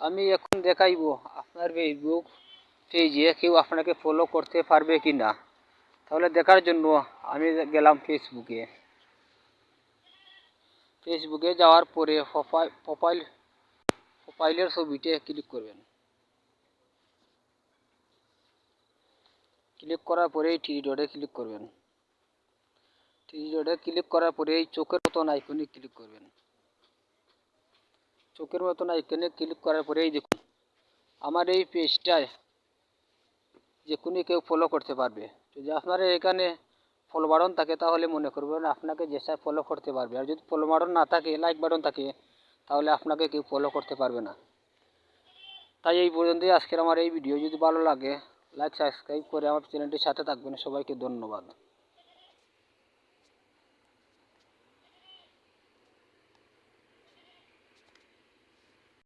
আমি এখন দেখাইব আপনার ফেসবুক পেজে কেউ আপনাকে ফলো করতে পারবে কি না তাহলে দেখার জন্য আমি গেলাম ফেসবুকে ফেসবুকে যাওয়ার পরে প্রোফাইল প্রোফাইল প্রোফাইলের ছবিতে ক্লিক করবেন। ক্লিক করার পরে এই থ্রি ডটে ক্লিক করবেন। থ্রি ডটে ক্লিক করার পরে এই চোখের মতন আইকনে ক্লিক করবেন। চোখের মতন এখানে ক্লিক করার পরেই দেখুন, আমার এই পেজটায় যে কোনো কেউ ফলো করতে পারবে। যদি আপনার এখানে ফলো বাটন থাকে, তাহলে মনে করবেন আপনাকে যে চায় ফলো করতে পারবে। আর যদি ফলো বাটন না থাকে লাইক বাটন থাকে, তাহলে আপনাকে কেউ ফলো করতে পারবে না। তাই এই পর্যন্তই আজকের আমার এই ভিডিও যদি ভালো লাগে লাইক সাবস্ক্রাইব করে আমার চ্যানেলটির সাথে থাকবেন। সবাইকে ধন্যবাদ।